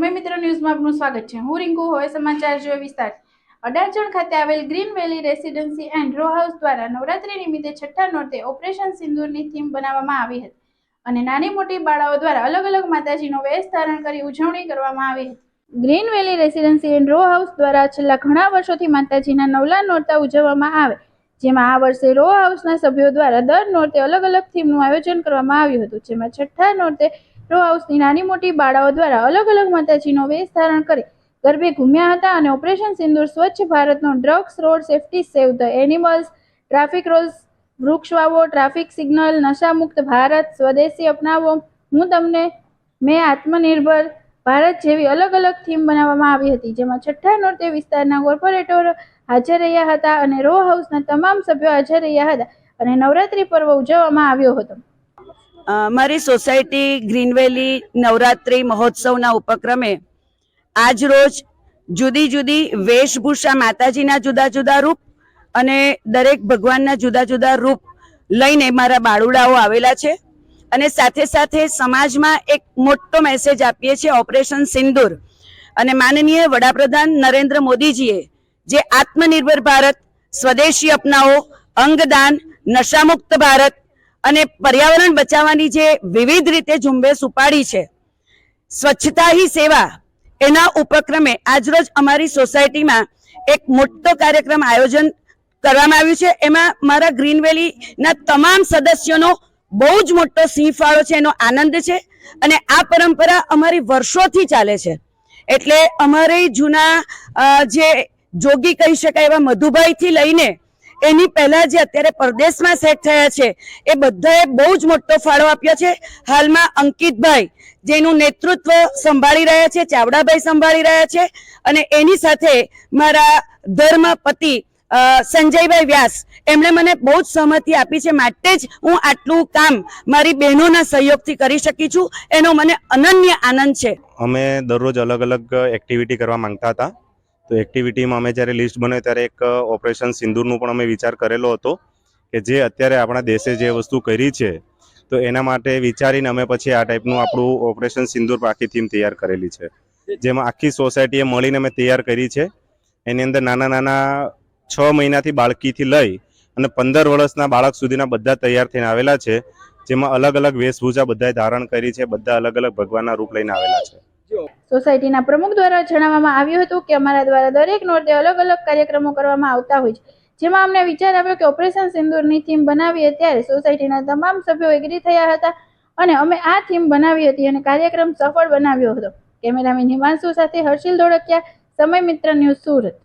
સમય મિત્ર ન્યૂઝમાં આપનું સ્વાગત છે. હું રિંકુ હોય સમાચાર જોઈએ વિસ્તાર. અડાજણ ખાતે આવેલ green valley residency and row house દ્વારા નવરાત્રી નિમિત્તે છઠ્ઠા નોરતે ઓપરેશન સિંદૂરની થીમ બનાવવામાં આવી હતી અને નાની મોટી બાળાઓ દ્વારા અલગ અલગ માતાજીનો વેશ ધારણ કરી ઉજવણી કરવામાં આવી હતી. Green valley residency and row house દ્વારા છેલ્લા ઘણા વર્ષોથી માતાજીના નવલા નોરતા ઉજવવામાં આવે, જેમાં આ વર્ષે રો હાઉસના સભ્યો દ્વારા દર નોરતે અલગ અલગ થીમનું આયોજન કરવામાં આવ્યું હતું, જેમાં છઠ્ઠા નોરતે રો હાઉસની નાની મોટી બાળાઓ દ્વારા અલગ અલગ માતાજીનો વેશ ધારણ કરી ગરબે ઘૂમ્યા હતા અને ઓપરેશન સિંદૂર સ્વચ્છ ભારતનો drugs road safety save the animals, traffic rules, વૃક્ષ વાવો, ટ્રાફિક સિગ્નલ, નશામુક્ત ભારત, સ્વદેશી અપનાવો. હું તમને, મેં આત્મનિર્ભર ભારત જેવી અલગ અલગ થીમ બનાવવામાં આવી હતી, જેમાં છઠ્ઠા નોરતે વિસ્તારના કોર્પોરેટરો હાજર રહ્યા હતા અને રો હાઉસના તમામ સભ્યો હાજર રહ્યા હતા અને નવરાત્રિ પર્વ ઉજવવામાં આવ્યો હતો. મારી સોસાયટી ગ્રીનવેલી નવરાત્રિ મહોત્સવના ઉપક્રમે આજ રોજ જુદી જુદી વેશભૂષા માતાજીના જુદા જુદા રૂપ અને દરેક ભગવાનના જુદા જુદા રૂપ લઈને મારા બાળુડાઓ આવેલા છે. અને સાથે સાથે સમાજમાં એક મોટો મેસેજ આપીએ છીએ, ઓપરેશન સિંદૂર. અને માનનીય વડાપ્રધાન નરેન્દ્ર મોદીજીએ જે આત્મનિર્ભર ભારત, સ્વદેશી અપનાવો, અંગદાન, નશામુક્ત ભારત અને પર્યાવરણ બચાવવાની જે વિવિધ રીતે ઝુંબેશ ઉપાડી છે, સ્વચ્છતા હી સેવા, એના ઉપક્રમે આજરોજ અમારી સોસાયટીમાં એક મોટો કાર્યક્રમ આયોજન કરવામાં આવ્યું છે. એમાં મારા ગ્રીન વેલીના તમામ સદસ્યોનો બહુ જ મોટો સિંહ ફાળો છે, એનો આનંદ છે અને આ પરંપરા અમારી વર્ષોથી ચાલે છે. એટલે અમારે જૂના જે જોગી કહી શકાય એવા મધુભાઈથી લઈને એની પહેલા જે અત્યારે પરદેશમાં સેટ થયા છે, એ બધાએ બહુ જ મોટો ફાળો આપ્યો છે. હાલમાં અંકિતભાઈ, જેનું નેતૃત્વ સંભાળી રહ્યા છે, ચાવડાભાઈ સંભાળી રહ્યા છે અને એની સાથે મારા ધર્મ પતિ સંજયભાઈ વ્યાસ, એમણે મને બહુ જ સહમતિ આપી છે. માટે જ હું આટલું કામ મારી બહેનોના સહયોગથી કરી શકી છું. એનો મને અનન્ય આનંદ છે. અમે દરરોજ અલગ અલગ એક્ટિવિટી કરવા માંગતા હતા. તો એક્ટિવિટીમાં અમે જ્યારે લિસ્ટ બનાવી ત્યારે એક ઓપરેશન સિંદૂરનું પણ અમે વિચાર કરેલો હતો કે જે અત્યારે આપણા દેશે જે વસ્તુ કરી છે, તો એના માટે વિચારીને અમે પછી આ ટાઈપનું આપણું ઓપરેશન સિંદૂર આખી થીમ તૈયાર કરેલી છે. જેમાં આખી સોસાયટીએ મળીને અમે તૈયાર કરી છે. એની અંદર નાના નાના છ મહિનાથી બાળકીથી લઈ અને પંદર વર્ષના બાળક સુધીના બધા તૈયાર થઈને આવેલા છે. જેમાં અલગ અલગ વેશભૂષા બધાએ ધારણ કરી છે, બધા અલગ અલગ ભગવાનના રૂપ લઈને આવેલા છે. સોસાયટીના પ્રમુખ દ્વારા જણાવવામાં આવ્યું હતું કે અમારા દ્વારા દરેક નોર્તે અલગ અલગ કાર્યક્રમો કરવામાં આવતા હોય છે. જેમાં અમને વિચાર આવ્યો કે ઓપરેશન સિંદૂરની થીમ બનાવીએ ત્યારે સોસાયટીના તમામ સભ્યો એગ્રી થયા હતા અને અમે આ થીમ બનાવી હતી અને કાર્યક્રમ સફળ બનાવ્યો હતો. કેમેરામેન હિમાંશુ સાથે હર્ષિલ ધોળકિયા, સમય મિત્ર ન્યૂઝ સુરત.